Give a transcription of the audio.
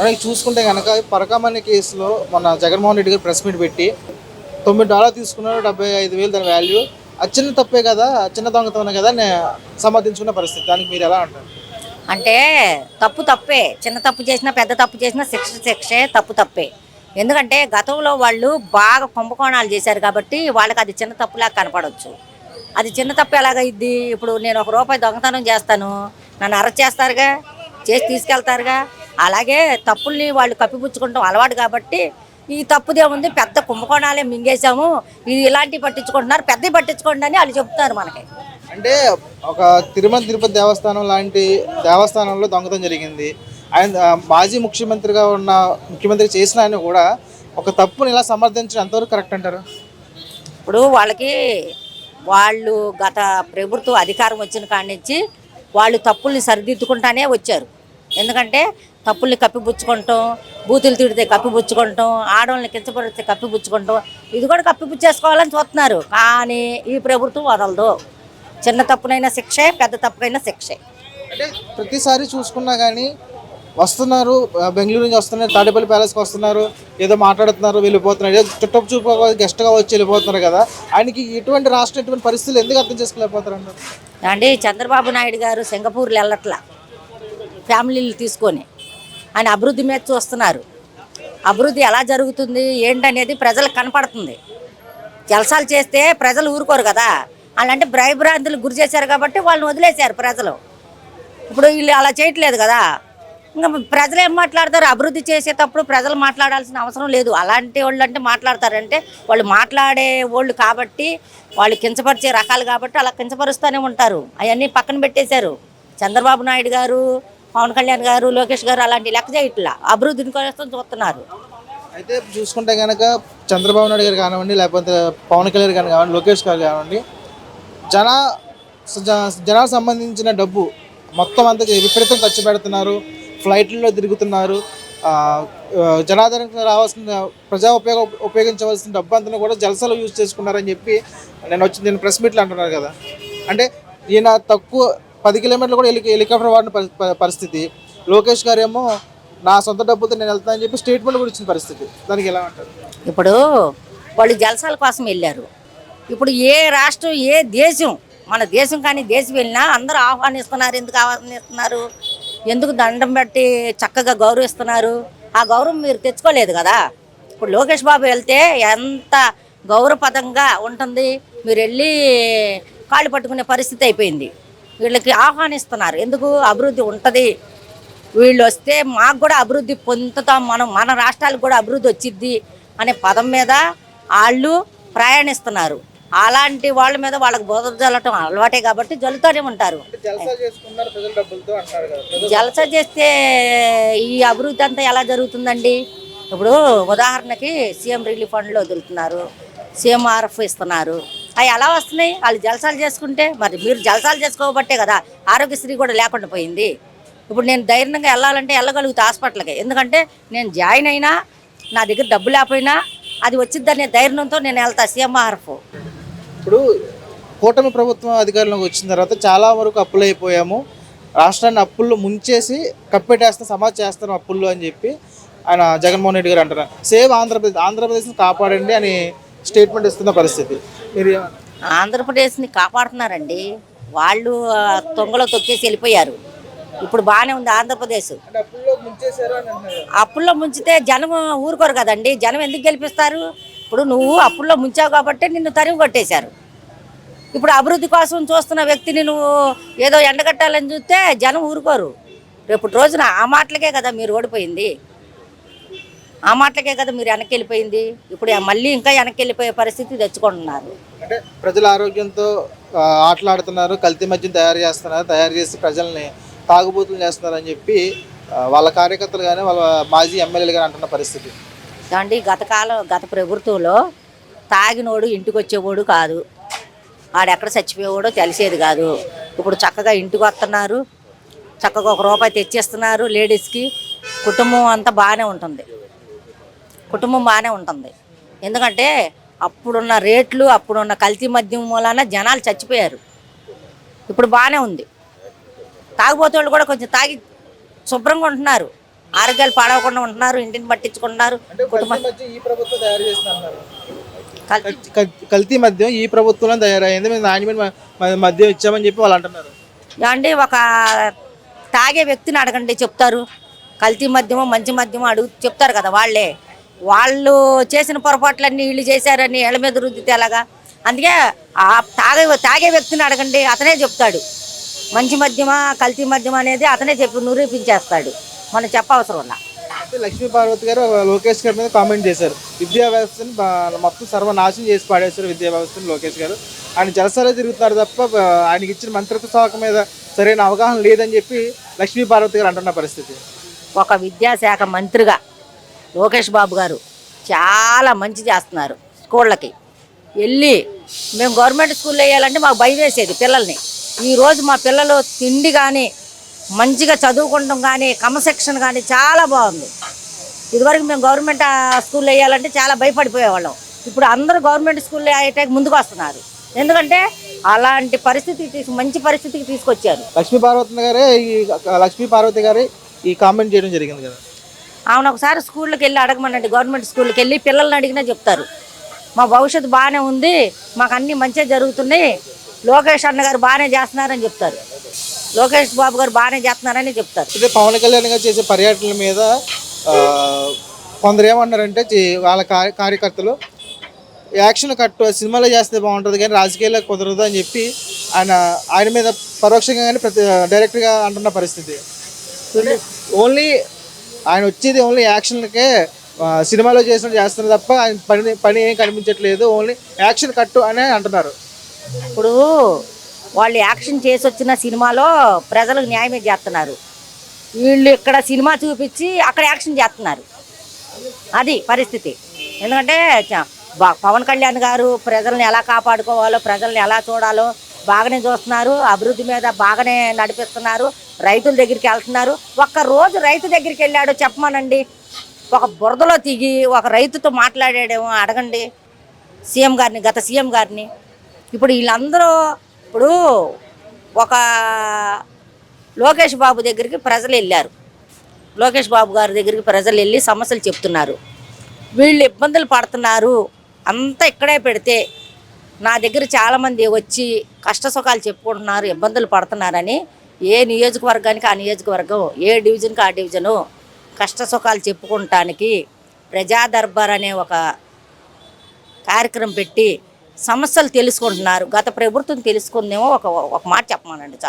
మనకి చూసుకుంటే కనుక పరకామణి కేసులో మన జగన్మోహన్ రెడ్డి గారు ప్రెస్ మీట్ పెట్టి తొమ్మిది డాలర్ తీసుకున్నారు డెబ్బై ఐదు వేలు దాని వాల్యూ. అది చిన్న తప్పే కదా చిన్న దొంగతనం కదా నే సమర్థించుకున్న పరిస్థితి. దానికి మీరు ఎలా అంటారు? అంటే తప్పు తప్పే. చిన్న తప్పు చేసినా పెద్ద తప్పు చేసినా శిక్ష శిక్షే తప్పు తప్పే. ఎందుకంటే గతంలో వాళ్ళు బాగా కుంభకోణాలు చేశారు కాబట్టి వాళ్ళకి అది చిన్న తప్పులా కనపడవచ్చు అది చిన్న తప్పు ఎలాగైద్ది? ఇప్పుడు నేను ఒక రూపాయి దొంగతనం చేస్తాను. నన్ను అరెస్ట్ చేస్తారుగా? చేసి తీసుకెళ్తారుగా? అలాగే తప్పుల్ని వాళ్ళు కప్పిపుచ్చుకుంటాం అలవాటు కాబట్టి ఈ తప్పుదేముంది పెద్ద కుంభకోణాలే మింగేశాము. ఇది ఇలాంటివి పట్టించుకుంటున్నారు పెద్దవి పట్టించుకోండి అని వాళ్ళు చెప్తున్నారు మనకి. అంటే ఒక తిరుమల తిరుపతి దేవస్థానం లాంటి దేవస్థానంలో దొంగతనం జరిగింది. ఆయన మాజీ ముఖ్యమంత్రిగా ఉన్న ముఖ్యమంత్రి చేసిన ఆయన కూడా ఒక తప్పుని ఇలా సమర్థించడం ఎంతవరకు కరెక్ట్ అంటారు? ఇప్పుడు వాళ్ళకి వాళ్ళు గత ప్రభుత్వం అధికారం వచ్చిన కాడి నుంచి వాళ్ళు తప్పుల్ని సరిదిద్దుకుంటానే వచ్చారు. ఎందుకంటే తప్పుల్ని కప్పిపుచ్చుకుంటాం బూతులు తిడితే కప్పిపుచ్చుకుంటాం ఆడవాళ్ళని కించపడితే కప్పిపుచ్చుకుంటాం. ఇది కూడా కప్పిపుచ్చేసుకోవాలని చూస్తున్నారు. కానీ ఈ ప్రభుత్వం వదలదు. చిన్న తప్పునైనా శిక్షే పెద్ద తప్పుకైనా శిక్షే. అంటే ప్రతిసారి చూసుకున్నా కానీ వస్తున్నారు బెంగళూరు నుంచి వస్తున్నారు తాడేపల్లి ప్యాలెస్కి వస్తున్నారు ఏదో మాట్లాడుతున్నారు వెళ్ళిపోతున్నారు. ఏదో చుట్టపు చూపు గెస్ట్గా వచ్చి వెళ్ళిపోతున్నారు కదా. ఆయనకి ఇటువంటి రాష్ట్రం ఇటువంటి పరిస్థితులు ఎందుకు అర్థం చేసుకోలేకపోతారు అండి చంద్రబాబు నాయుడు గారు సింగపూర్లో వెళ్ళట్లా. ఫ్యామిలీలు తీసుకొని. ఆయన అభివృద్ధి మీద చూస్తున్నారు. అభివృద్ధి ఎలా జరుగుతుంది ఏంటనేది ప్రజలకు కనపడుతుంది. జలసాలు చేస్తే ప్రజలు ఊరుకోరు కదా. అలాంటి భయభ్రాంతులు గురి చేశారు కాబట్టి వాళ్ళని వదిలేశారు ప్రజలు. ఇప్పుడు వీళ్ళు అలా చేయట్లేదు కదా. ఇంకా ప్రజలు ఏం మాట్లాడతారు? అభివృద్ధి చేసేటప్పుడు ప్రజలు మాట్లాడాల్సిన అవసరం లేదు. అలాంటి వాళ్ళు అంటే మాట్లాడతారంటే వాళ్ళు మాట్లాడే వాళ్ళు కాబట్టి వాళ్ళు కించపరిచే రకాలు కాబట్టి అలా కించపరుస్తూనే ఉంటారు. అవన్నీ పక్కన పెట్టేశారు. చంద్రబాబు నాయుడు గారు పవన్ కళ్యాణ్ గారు లోకేష్ గారు అలాంటి లెక్క చేయట్లా. అభివృద్ధిని కోసం చూస్తున్నారు. అయితే చూసుకుంటే కనుక చంద్రబాబు నాయుడు గారు కానివ్వండి లేకపోతే పవన్ కళ్యాణ్ గారు కానివ్వండి లోకేష్ గారు కానివ్వండి జన జ- జనాలకు సంబంధించిన డబ్బు మొత్తం అంతా విపరీతం ఖర్చు పెడుతున్నారు ఫ్లైట్లలో తిరుగుతున్నారు ఆ, జనాదరణకు రావాల్సిన ప్రజా ఉపయోగ ఉపయోగించవలసిన డబ్బు అంతా కూడా జలసాలు యూజ్ చేసుకున్నారని చెప్పి నేను వచ్చి నేను ప్రెస్ మీట్లు అంటున్నారు కదా. అంటే ఈయన తక్కువ పది కిలోమీటర్లు కూడా హెలి హెలికాప్టర్ వాడిన పరిస్థితి. లోకేష్ గారు ఏమో నా సొంత డబ్బుతో నేను వెళ్తానని చెప్పి స్టేట్మెంట్ కూడా ఇచ్చిన పరిస్థితి. దానికి ఎలా అంటారు? ఇప్పుడు వాళ్ళు జలసాల కోసం వెళ్ళారు. ఇప్పుడు ఏ రాష్ట్రం ఏ దేశం మన దేశం కానీ దేశం వెళ్ళినా అందరూ ఆహ్వానిస్తున్నారు. ఎందుకు ఆహ్వానిస్తున్నారు? ఎందుకు దండం పెట్టి చక్కగా గౌరవిస్తున్నారు? ఆ గౌరవం మీరు తెచ్చుకోలేదు కదా. ఇప్పుడు లోకేష్ బాబు వెళ్తే ఎంత గౌరవపదంగా ఉంటుంది. మీరు వెళ్ళి కాళ్ళు పట్టుకునే పరిస్థితి అయిపోయింది. వీళ్ళకి ఆహ్వానిస్తున్నారు. ఎందుకు? అభివృద్ధి ఉంటుంది. వీళ్ళు వస్తే మాకు కూడా అభివృద్ధి పొందుతాం మనం మన రాష్ట్రాలకు కూడా అభివృద్ధి వచ్చిద్ది అనే పదం మీద వాళ్ళు ప్రయాణిస్తున్నారు. అలాంటి వాళ్ళ మీద వాళ్ళకి బోధ జల్లటం అలవాటే కాబట్టి జల్లుతూనే ఉంటారు. జలసా చేస్తే ఈ అభివృద్ధి అంతా ఎలా జరుగుతుందండి? ఇప్పుడు ఉదాహరణకి సీఎం రిలీఫ్ ఫండ్లో వదులుతున్నారు. సీఎంఆర్ఎఫ్ ఇస్తున్నారు. అవి ఎలా వస్తున్నాయి? వాళ్ళు జలసాలు చేసుకుంటే మరి మీరు జలసాలు చేసుకోబట్టే కదా ఆరోగ్యశ్రీ కూడా లేకుండా పోయింది. ఇప్పుడు నేను ధైర్యంగా వెళ్ళాలంటే వెళ్ళగలుగుతా హాస్పిటల్కి. ఎందుకంటే నేను జాయిన్ అయినా నా దగ్గర డబ్బు లేకపోయినా అది వచ్చిద్దనే ధైర్యంతో నేను వెళ్తా సీఎంఆర్ఎఫ్ ఇప్పుడు కూటమి ప్రభుత్వం అధికారంలోకి వచ్చిన తర్వాత చాలా వరకు అప్పులు అయిపోయాము. రాష్ట్రాన్ని అప్పుల్లో ముంచేసి కప్పెట్టేస్తాం సమాజ్ చేస్తాం అప్పుల్లో అని చెప్పి ఆయన జగన్మోహన్ రెడ్డి గారు అంటారు సేవ్ ఆంధ్రప్రదేశ్ ఆంధ్రప్రదేశ్ని కాపాడండి అని స్టేట్మెంట్ ఇస్తున్న పరిస్థితి. మీరు? ఆంధ్రప్రదేశ్ని కాపాడుతున్నారండి. వాళ్ళు తొంగలో తొక్కేసి వెళ్ళిపోయారు. ఇప్పుడు బాగానే ఉంది ఆంధ్రప్రదేశ్. అప్పుల్లో ముంచితే జనం ఊరుకోరు కదండి. జనం ఎందుకు గెలిపిస్తారు? ఇప్పుడు నువ్వు అప్పుల్లో ముంచావు కాబట్టి నిన్ను తరిమి కొట్టేశారు. ఇప్పుడు అభివృద్ధి కోసం చూస్తున్న వ్యక్తిని నువ్వు ఏదో ఎండగట్టాలని చూస్తే జనం ఊరుకోరు. రేపు రోజున ఆ మాటలకే కదా మీరు ఓడిపోయింది. ఆ మాటలకే కదా మీరు వెనక్కి వెళ్ళిపోయింది ఇప్పుడు మళ్ళీ ఇంకా వెనక్కి వెళ్ళిపోయే పరిస్థితి తెచ్చుకుంటున్నారు. అంటే ప్రజల ఆరోగ్యంతో ఆటలాడుతున్నారు కల్తీ మద్యం తయారు చేస్తున్నారు తయారు చేసి ప్రజల్ని తాగుబోతులు చేస్తున్నారు అని చెప్పి వాళ్ళ కార్యకర్తలు కానీ వాళ్ళ మాజీ ఎమ్మెల్యేలు కానీ అంటున్న పరిస్థితి. ఏమండి గత కాలం గత ప్రభుత్వంలో తాగినోడు ఇంటికి వచ్చేవాడు కాదు. ఆడెక్కడ చచ్చిపోయేవాడో తెలిసేది కాదు. ఇప్పుడు చక్కగా ఇంటికి వస్తున్నారు. చక్కగా ఒక రూపాయి తెచ్చేస్తున్నారు లేడీస్కి. కుటుంబం అంతా బాగానే ఉంటుంది. కుటుంబం బాగానే ఉంటుంది. ఎందుకంటే అప్పుడున్న రేట్లు అప్పుడున్న కల్తీ మద్యం మూలాన జనాలు చచ్చిపోయారు. ఇప్పుడు బాగానే ఉంది. తాగుబోతోళ్ళు కూడా కొంచెం తాగి శుభ్రంగా ఉంటున్నారు. ఆరోగ్యాలు పాడవకుండా ఉంటున్నారు ఇంటిని పట్టించుకుంటున్నారు అంటే కల్తీ మద్యం ఈ ప్రభుత్వం తయారైంది. మేము నాణ్యమైన మద్యం ఇచ్చామని చెప్పి వాళ్ళు అంటున్నారు. ఏమండి ఒక తాగే వ్యక్తిని అడగండి చెప్తారు. కల్తీ మద్యమో మంచి మద్యమో అడుగు చెప్తారు కదా వాళ్ళే. వాళ్ళు చేసిన పొరపాట్లన్నీ వీళ్ళు చేశారని ఏళ్ళ మీద రుద్దితే ఎలాగా? అందుకే ఆ తాగే తాగే వ్యక్తిని అడగండి అతనే చెప్తాడు. మంచి మద్యమా కల్తీ మద్యమా అనేది అతనే చెప్పి నిరూపించేస్తాడు. మనం చెప్పవసరం ఉన్నా. లక్ష్మీ పార్వతి గారు లోకేష్ గారి మీద కామెంట్ చేశారు. విద్యా వ్యవస్థని మొత్తం సర్వనాశనం చేసి పాడేశారు విద్యా వ్యవస్థని లోకేష్ గారు. ఆయన జలసాలే తిరుగుతున్నారు తప్ప ఆయనకి ఇచ్చిన మంత్రిత్వ శాఖ మీద సరైన అవగాహన లేదని చెప్పి లక్ష్మీ పార్వతి గారు అంటున్న పరిస్థితి. ఒక విద్యాశాఖ మంత్రిగా లోకేష్ బాబు గారు చాలా మంచి చేస్తున్నారు స్కూళ్ళకి. వెళ్ళి మేము గవర్నమెంట్ స్కూల్లో వేయాలంటే మాకు భయం వేసేది పిల్లల్ని. ఈరోజు మా పిల్లలు తిండి కానీ మంచిగా చదువుకుంటాం కానీ క్రమశిక్షణ కానీ చాలా బాగుంది. ఇదివరకు మేము గవర్నమెంట్ ఆ, స్కూల్లో వేయాలంటే చాలా భయపడిపోయేవాళ్ళం. ఇప్పుడు అందరూ గవర్నమెంట్ స్కూల్లో అయ్యేటానికి ముందుకు వస్తున్నారు. ఎందుకంటే అలాంటి పరిస్థితికి తీసు మంచి పరిస్థితికి తీసుకొచ్చారు. లక్ష్మీ పార్వతి గారే ఈ లక్ష్మీ పార్వతి గారే ఈ కామెంట్ చేయడం జరిగింది కదా. ఆమెను ఒకసారి స్కూల్కి వెళ్ళి అడగమనండి గవర్నమెంట్ స్కూల్కి వెళ్ళి పిల్లల్ని అడిగినా చెప్తారు. మా భవిష్యత్తు బాగానే ఉంది మాకు అన్నీ మంచిగా జరుగుతున్నాయి లోకేష్ అన్న గారు బాగానే చేస్తున్నారని చెప్తారు. లోకేష్ బాబు గారు బాగానే చేస్తున్నారని చెప్తారు. అయితే పవన్ కళ్యాణ్ గారు చేసే పర్యటనల మీద కొందరు ఏమన్నారంటే వాళ్ళ కార్య- కార్యకర్తలు యాక్షన్ కట్టు సినిమాలో చేస్తే బాగుంటుంది కానీ రాజకీయాల్లో కుదరదు అని చెప్పి ఆయన ఆయన మీద పరోక్షంగా కానీ ప్రతి డైరెక్ట్గా అంటున్న పరిస్థితి. ఓన్లీ ఆయన వచ్చేది ఓన్లీ యాక్షన్లకే సినిమాలో చేసినట్టు చేస్తున్నారు తప్ప ఆయన పని పని ఏం కనిపించట్లేదు ఓన్లీ యాక్షన్ కట్టు అని అంటున్నారు. ఇప్పుడు వాళ్ళు యాక్షన్ చేసి వచ్చిన సినిమాలో ప్రజలకు న్యాయమే చేస్తున్నారు. వీళ్ళు ఇక్కడ సినిమా చూపించి అక్కడ యాక్షన్ చేస్తున్నారు. అది పరిస్థితి. ఎందుకంటే బా- పవన్ కళ్యాణ్ గారు ప్రజల్ని ఎలా కాపాడుకోవాలో ప్రజల్ని ఎలా చూడాలో బాగానే చూస్తున్నారు అభివృద్ధి మీద బాగానే నడిపిస్తున్నారు రైతుల దగ్గరికి వెళ్తున్నారు. ఒక్క రోజు రైతు దగ్గరికి వెళ్ళాడో చెప్పమానండి. ఒక బురదలో దిగి ఒక రైతుతో మాట్లాడాడేమో అడగండి. సీఎం గారిని గత సీఎం గారిని. ఇప్పుడు వీళ్ళందరూ ఇప్పుడు ఒక లోకేష్ బాబు దగ్గరికి ప్రజలు వెళ్ళారు. లోకేష్ బాబు గారి దగ్గరికి ప్రజలు వెళ్ళి సమస్యలు చెప్తున్నారు. వీళ్ళు ఇబ్బందులు పడుతున్నారు. అంతా ఇక్కడే పెడితే నా దగ్గర చాలామంది వచ్చి కష్ట సుఖాలు చెప్పుకుంటున్నారు ఇబ్బందులు పడుతున్నారని. ఏ నియోజకవర్గానికి ఆ నియోజకవర్గం ఏ డివిజన్కి ఆ డివిజను కష్ట సుఖాలు చెప్పుకుంటానికి ప్రజా దర్బార్ అనే ఒక కార్యక్రమం పెట్టి సమస్యలు తెలుసుకుంటున్నారు. గత ప్రభుత్వం తెలుసుకుందేమో ఒక ఒక మాట చెప్పమానండి చాలు.